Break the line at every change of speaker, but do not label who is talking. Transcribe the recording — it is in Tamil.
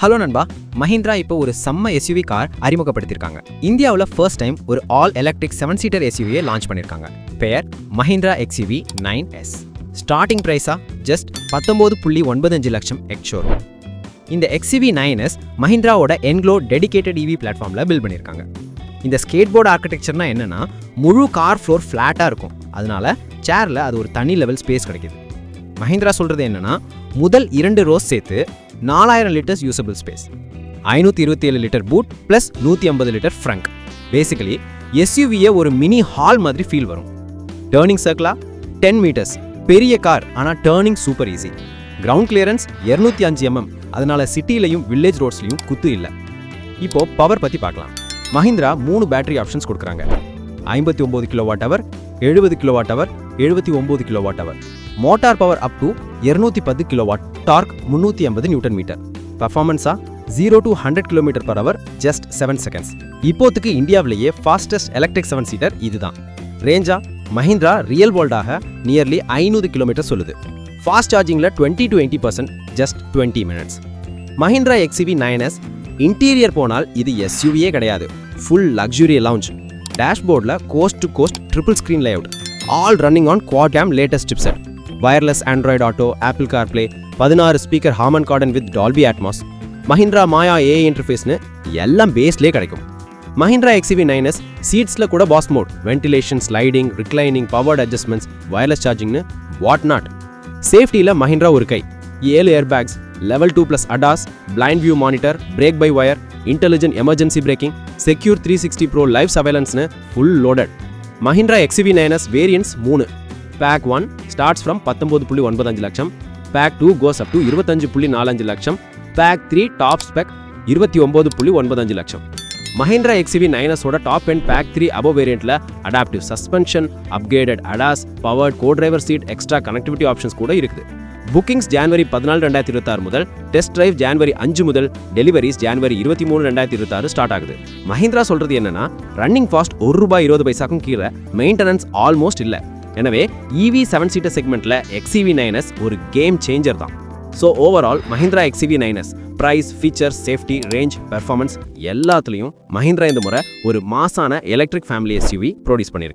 ஹலோ நண்பா. மஹிந்திரா இப்போ ஒரு செம்ம எஸ்யூவி கார் அறிமுகப்படுத்தியிருக்காங்க. இந்தியாவில் ஃபர்ஸ்ட் டைம் ஒரு ஆல் எலக்ட்ரிக் செவன் சீட்டர் எஸ்யூவியை லான்ச் பண்ணியிருக்காங்க. பெயர் Mahindra XUV nine S starting ப்ரைஸா just பத்தொம்போது புள்ளி ஒன்பதஞ்சு லட்சம் எக்ஸ் இந்த எக்ஸ்யூவி நைன் எஸ் மஹிந்திராவோட என்க்ளோ டெடிகேட்டட் இவி பிளாட்ஃபார்மில் பில்ட் பண்ணியிருக்காங்க. இந்த ஸ்கேட் போர்டு ஆர்கிடெக்சர்னா என்னென்னா முழு கார் ஃப்ளோர் ஃப்ளாட்டாக இருக்கும். அதனால சேரில் அது ஒரு தனி லெவல் ஸ்பேஸ் கிடைக்கிது. மஹிந்திரா சொல்கிறது என்னன்னா முதல் இரண்டு ரோஸ் சேர்த்து நாலாயிரம் லிட்டர்ஸ் யூசபிள் ஸ்பேஸ் ஐநூற்றி இருபத்தி ஏழு லிட்டர் பூட் ப்ளஸ் நூற்றி ஐம்பது லிட்டர் ஃப்ரங்க் பேசிக்கலி எஸ்யூவியை ஒரு மினி ஹால் மாதிரி ஃபீல் வரும். டேர்னிங் சர்க்கிளா டென் மீட்டர்ஸ் பெரிய கார் ஆனால் turning super easy ground clearance இரநூத்தி அஞ்சு எம்எம் அதனால சிட்டிலையும் வில்லேஜ் ரோட்ஸ்லையும் குத்து இல்லை. இப்போ பவர் பற்றி பார்க்கலாம். மஹிந்திரா மூணு பேட்டரி ஆப்ஷன்ஸ் கொடுக்குறாங்க. ஐம்பத்தி ஒம்பது கிலோ வாட் அவர் எழுபது கிலோ வாட் அவர் எழுபத்தி ஒம்பது kilowatt hour motor power up to இருநூத்தி பத்து கிலோவாட் டார்க் முந்நூற்றி ஐம்பது newton metre பர்ஃபார்மன்ஸா zero to hundred kilometre per hour just seven seconds இப்போத்துக்கு இந்தியாவிலேயே ஃபாஸ்டஸ்ட் எலக்ட்ரிக் செவன் சீட்டர் இதுதான். ரேஞ்சா மஹிந்திரா ரியல் வேர்ல்டாக நியர்லி ஐநூறு கிலோமீட்டர் சொல்லுது. Fast சார்ஜிங்கில் twenty to eighty percent just twenty minutes Mahindra XEV nine S interior போனால் இது எஸ்யூவியே கிடையாது. Full luxury lounge டேஷ்போர்டில் coast to coast triple screen layout all running on quad cam latest chipset wireless Android Auto Apple CarPlay பதினாறு speaker Harman Kardon with Dolby Atmos Mahindra MAIA A இன்டர்ஃபேஸ்னு எல்லாம் பேஸ்லேயே கிடைக்கும். மஹிந்திரா எக்ஸிவி நைன் எஸ் சீட்ஸில் கூட boss mode ventilation sliding reclining powered adjustments wireless சார்ஜிங்னு what not சேஃப்டியில் மஹிந்திரா ஒரு கை ஏழு airbags level two plus ADAS blind view monitor brake by wire intelligent emergency braking secure three sixty pro life சர்வைலன்ஸ்னு full loaded Mahindra XEV nine S variants மூணு. பேக் ஒன் ஸ்டார்ட்ஸ் ஃப்ரம் பத்தொம்பது புள்ளி ஒன்பதஞ்சு லட்சம். Pack two goes up to இருபத்தஞ்சு புள்ளி நாலஞ்சு லட்சம். பேக் த்ரீ டாப் ஸ்பெக் இருபத்தி ஒம்பது புள்ளி ஒன்பதஞ்சு லட்சம். Mahindra XEV நைனஸோட top and pack three above வேரியண்ட்டில் adaptive suspension upgraded ADAS powered co driver seat extra connectivity options கூட இருக்குது. புக்கிங்ஸ் ஜான்வரி பதினாலு ரெண்டாயிரத்தி இருபத்தாறு முதல் டெஸ்ட் டிரைவ் ஜான்வரி அஞ்சு முதல் டெலிவரிஸ் ஜான்வரி இருபத்தி மூணு ரெண்டாயிரத்தி இருபத்தாறு ஸ்டார்ட் ஆகுது. மஹிந்திரா சொல்றது என்னன்னா ரன்னிங் ஃபாஸ்ட் ஒரு ரூபாய் இருபது பைசாக்கும் கீழே மெயின்டெனன்ஸ் ஆல்மோஸ்ட் இல்லை. எனவே இவி செவன் சீட்டர் செக்மெண்ட்ல எக்ஸிவி நைனஸ் ஒரு கேம் சேஞ்சர் தான். So overall Mahindra XEV nine S price features safety range performance எல்லாத்துலேயும் மஹிந்திரா இந்த முறை ஒரு மாசான எலக்ட்ரிக் ஃபேமிலி எஸ்யூவி ப்ரொடியூஸ் பண்ணியிருக்கு.